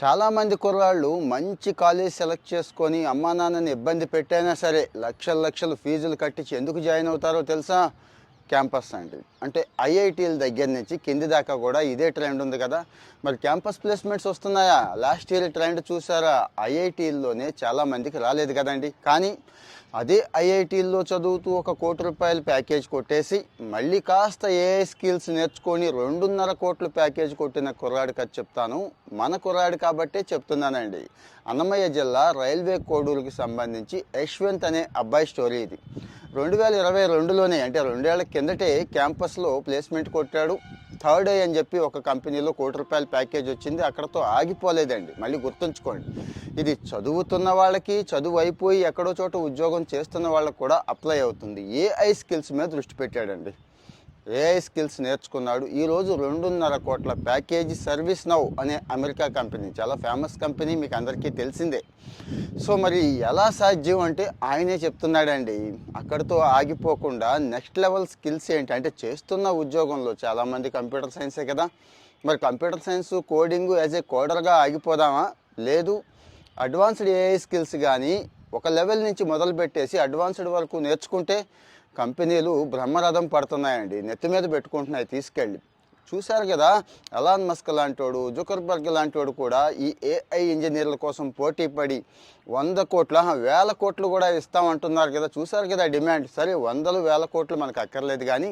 చాలామంది కుర్రాళ్ళు మంచి కాలేజ్ సెలెక్ట్ చేసుకొని అమ్మా నాన్నని ఇబ్బంది పెట్టైనా సరే లక్షల లక్షలు ఫీజులు కట్టించి ఎందుకు జాయిన్ అవుతారో తెలుసా? క్యాంపస్ అండి. అంటే ఐఐటీల దగ్గర నుంచి కింది దాకా కూడా ఇదే ట్రెండ్ ఉంది కదా. మరి క్యాంపస్ ప్లేస్మెంట్స్ వస్తున్నాయా? లాస్ట్ ఇయర్ ట్రెండ్ చూసారా? ఐఐటీల్లోనే చాలామందికి రాలేదు కదండి. కానీ అదే ఐఐటీల్లో చదువుతూ ఒక కోటి రూపాయల ప్యాకేజ్ కొట్టేసి మళ్ళీ కాస్త ఏఐ స్కిల్స్ నేర్చుకొని రెండున్నర కోట్ల ప్యాకేజ్ కొట్టిన కుర్రాడికి అది చెప్తాను. మన కుర్రాడు కాబట్టే చెప్తున్నానండి. అన్నమయ్య జిల్లా రైల్వే కోడూరుకి సంబంధించి యశ్వంత్ అనే అబ్బాయి స్టోరీ ఇది. రెండు వేల ఇరవై రెండులోనే అంటే రెండేళ్ళ కిందటే క్యాంపస్లో ప్లేస్మెంట్ కొట్టాడు. థర్డ్ ఐ అని చెప్పి ఒక కంపెనీలో కోటి రూపాయల ప్యాకేజ్ వచ్చింది. అక్కడతో ఆగిపోలేదండి. మళ్ళీ గుర్తుంచుకోండి. ఇది చదువుతున్న వాళ్ళకి చదువు అయిపోయి ఎక్కడో చోట ఉద్యోగం చేస్తున్న వాళ్ళకి కూడా అప్లై అవుతుంది. ఏఐ స్కిల్స్ మీద దృష్టి పెట్టాడండి. ఏఐ స్కిల్స్ నేర్చుకున్నాడు? ఈరోజు రెండున్నర కోట్ల ప్యాకేజీ సర్వీస్ నౌ అనే అమెరికా కంపెనీ చాలా ఫేమస్ కంపెనీ మీకు అందరికీ తెలిసిందే. సో మరి ఎలా సాధ్యం అంటే ఆయనే చెప్తున్నాడండి అక్కడితో ఆగిపోకుండా నెక్స్ట్ లెవెల్ స్కిల్స్ ఏంటి? అంటే చేస్తున్న ఉద్యోగంలో చాలామంది కంప్యూటర్ సైన్సే కదా. మరి computer science coding as a కోడర్గా ఆగిపోదామా? లేదు. అడ్వాన్స్డ్ ఏఐ స్కిల్స్ కానీ ఒక లెవెల్ నుంచి మొదలుపెట్టేసి అడ్వాన్స్డ్ వరకు నేర్చుకుంటే కంపెనీలు బ్రహ్మరథం పడుతున్నాయండి. నెత్తి మీద పెట్టుకుంటున్నాయి తీసుకెళ్ళి. చూశారు కదా అలాన్ మస్క్ లాంటోడు జుకర్బర్గ్ లాంటివాడు కూడా ఈ ఏఐ ఇంజనీర్ల కోసం పోటీ పడి వంద కోట్ల వేల కోట్లు కూడా ఇస్తామంటున్నారు కదా. చూశారు కదా డిమాండ్. సరే వందలు వేల కోట్లు మనకు అక్కర్లేదు కానీ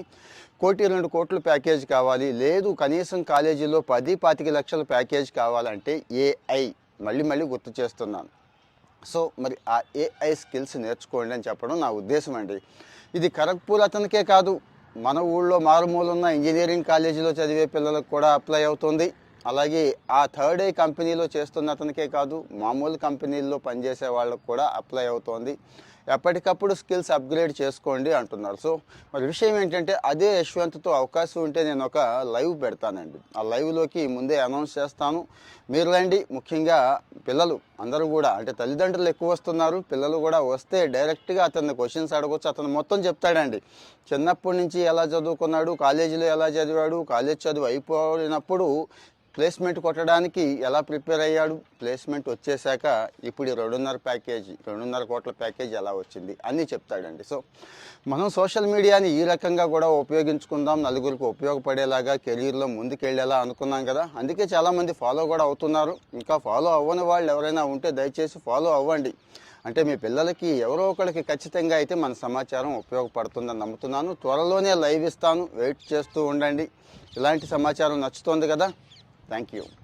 కోటి రెండు కోట్లు ప్యాకేజ్ కావాలి. లేదు కనీసం కాలేజీలో పది పాతిక లక్షల ప్యాకేజ్ కావాలంటే ఏఐ మళ్ళీ మళ్ళీ గుర్తు చేస్తున్నాను. సో మరి ఆ ఏఐ స్కిల్స్ నేర్చుకోండి అని చెప్పడం నా ఉద్దేశం అండి. ఇది ఖరగ్పూర్ అతనికే కాదు. మన ఊళ్ళో మారుమూలున్న ఇంజనీరింగ్ కాలేజీలో చదివే పిల్లలకు కూడా అప్లై అవుతుంది. అలాగే ఆ థర్డ్ ఏ కంపెనీలో చేస్తున్న అతనికే కాదు మామూలు కంపెనీల్లో పనిచేసే వాళ్ళకు కూడా అప్లై అవుతోంది. ఎప్పటికప్పుడు స్కిల్స్ అప్గ్రేడ్ చేసుకోండి అంటున్నారు. సో మరి విషయం ఏంటంటే అదే యశ్వంత్తో అవకాశం ఉంటే నేను ఒక లైవ్ పెడతానండి. ఆ లైవ్లోకి ముందే అనౌన్స్ చేస్తాను. మీరు రండి. ముఖ్యంగా పిల్లలు అందరూ కూడా అంటే తల్లిదండ్రులు ఎక్కువ వస్తున్నారు. పిల్లలు కూడా వస్తే డైరెక్ట్గా అతన్ని క్వశ్చన్స్ అడగొచ్చు. అతను మొత్తం చెప్తాడండి. చిన్నప్పటి నుంచి ఎలా చదువుకున్నాడు కాలేజీలో ఎలా చదివాడు కాలేజ్ చదువు అయిపోయినప్పుడు ప్లేస్మెంట్ కొట్టడానికి ఎలా ప్రిపేర్ అయ్యాడు? ప్లేస్మెంట్ వచ్చేసాక ఇప్పుడు రెండున్నర ప్యాకేజీ రెండున్నర కోట్ల ప్యాకేజీ ఎలా వచ్చింది అన్నీ చెప్తాడండి. సో మనం సోషల్ మీడియాని ఈ రకంగా కూడా ఉపయోగించుకుందాం నలుగురికి ఉపయోగపడేలాగా కెరీర్లో ముందుకెళ్ళేలా అనుకున్నాం కదా. అందుకే చాలామంది ఫాలో కూడా అవుతున్నారు. ఇంకా ఫాలో అవ్వని వాళ్ళు ఎవరైనా ఉంటే దయచేసి ఫాలో అవ్వండి. అంటే మీ పిల్లలకి ఎవరో ఒకరికి ఖచ్చితంగా అయితే మన సమాచారం ఉపయోగపడుతుందని నమ్ముతున్నాను. త్వరలోనే లైవ్ ఇస్తాను. వెయిట్ చేస్తూ ఉండండి. ఇలాంటి సమాచారం నచ్చుతోంది కదా. Thank you.